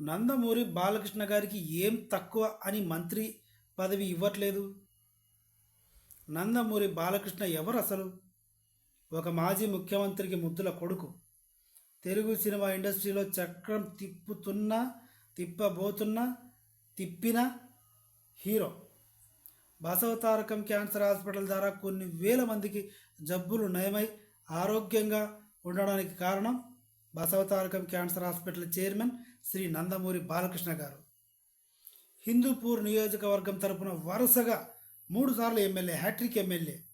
నందమూరి బాలకృష్ణ గారికి ఏం తక్కువ అని మంత్రి పదవి ఇవ్వట్లేదు? నందమూరి బాలకృష్ణ ఎవరు అసలు ఒక మాజీ ముఖ్యమంత్రికి ముద్దుల కొడుకు. తెలుగు సినిమా ఇండస్ట్రీలో చక్రం తిప్పుతున్న తిప్పబోతున్న తిప్పిన హీరో. బసవతారకం క్యాన్సర్ హాస్పిటల్ ద్వారా కొన్ని వేల మందికి జబ్బులు నయమై ఆరోగ్యంగా ఉండడానికి కారణం Basavatarakam cancer hospital chairman Shri Nandamuri Balakrishna garu. Hindupur నియోజకవర్గం తరపున వరుసగా మూడు సార్లు ఎమ్మెల్యే హ్యాట్రిక్ ఎమ్మెల్యే.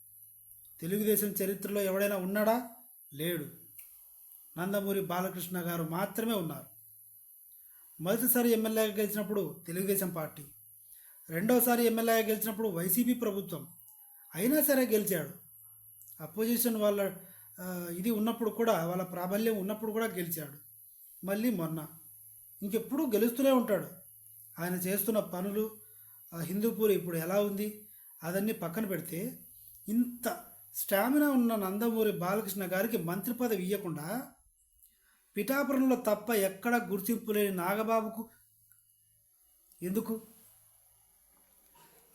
తెలుగుదేశం చరిత్రలో ఎవడైనా ఉన్నాడా? లేడు. నందమూరి బాలకృష్ణ గారు మాత్రమే ఉన్నారు. మొదటిసారి ఎమ్మెల్యేగా గెలిచినప్పుడు తెలుగుదేశం పార్టీ. రెండోసారి ఎమ్మెల్యేగా గెలిచినప్పుడు వైసీపీ ప్రభుత్వం. అయినా సరే గెలిచాడు. అపోజిషన్ వాళ్ళ ఇది ఉన్నప్పుడు కూడా వాళ్ళ ప్రాబల్యం ఉన్నప్పుడు కూడా గెలిచాడు. మళ్ళీ మొన్న. ఇంకెప్పుడు గెలుస్తూనే ఉంటాడు. ఆయన చేస్తున్న పనులు హిందూపూర్ ఇప్పుడు ఎలా ఉంది అదన్నీ పక్కన పెడితే ఇంత స్టామినా ఉన్న నందమూరి బాలకృష్ణ గారికి మంత్రి పదవి ఇవ్వకుండా పిఠాపురంలో తప్ప ఎక్కడ గుర్తింపు లేని నాగబాబుకు ఎందుకు?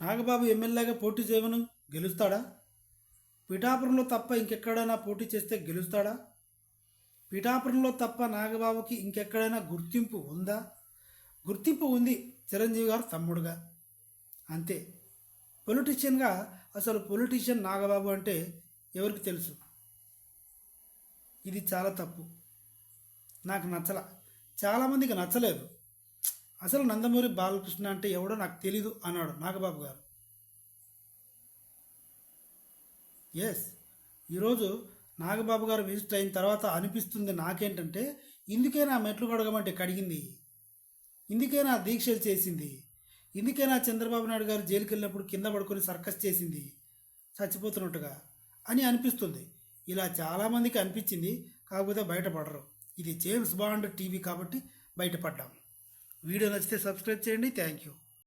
నాగబాబు ఎమ్మెల్యేగా పోటీ చేయమను గెలుస్తాడా? పిఠాపురంలో తప్ప ఇంకెక్కడైనా పోటీ చేస్తే గెలుస్తాడా? పిఠాపురంలో తప్ప నాగబాబుకి ఇంకెక్కడైనా గుర్తింపు ఉందా? గుర్తింపు ఉంది చిరంజీవి గారు తమ్ముడుగా. అంతే. పొలిటీషియన్గా అసలు పొలిటీషియన్ నాగబాబు అంటే ఎవరికి తెలుసు? ఇది చాలా తప్పు. నాకు నచ్చల. చాలామందికి నచ్చలేదు. అసలు నందమూరి బాలకృష్ణ అంటే ఎవడో నాకు తెలీదు అన్నాడు నాగబాబు గారు. ఎస్ ఈరోజు నాగబాబు గారు విజిట్ అయిన తర్వాత అనిపిస్తుంది నాకేంటంటే ఇందుకేనా మెట్లు కడగమంటే కడిగింది? ఇందుకేనా దీక్షలు చేసింది? ఇందుకేనా చంద్రబాబు నాయుడు గారు జైలుకి వెళ్ళినప్పుడు కింద పడుకొని సర్కస్ చేసింది? చచ్చిపోతున్నట్టుగా అని అనిపిస్తుంది. ఇలా చాలామందికి అనిపించింది కాకపోతే బయటపడరు. ఇది జేమ్స్ బాండ్ టీవీ కాబట్టి బయటపడ్డాం. వీడియో నచ్చితే సబ్స్క్రైబ్ చేయండి. Thank you.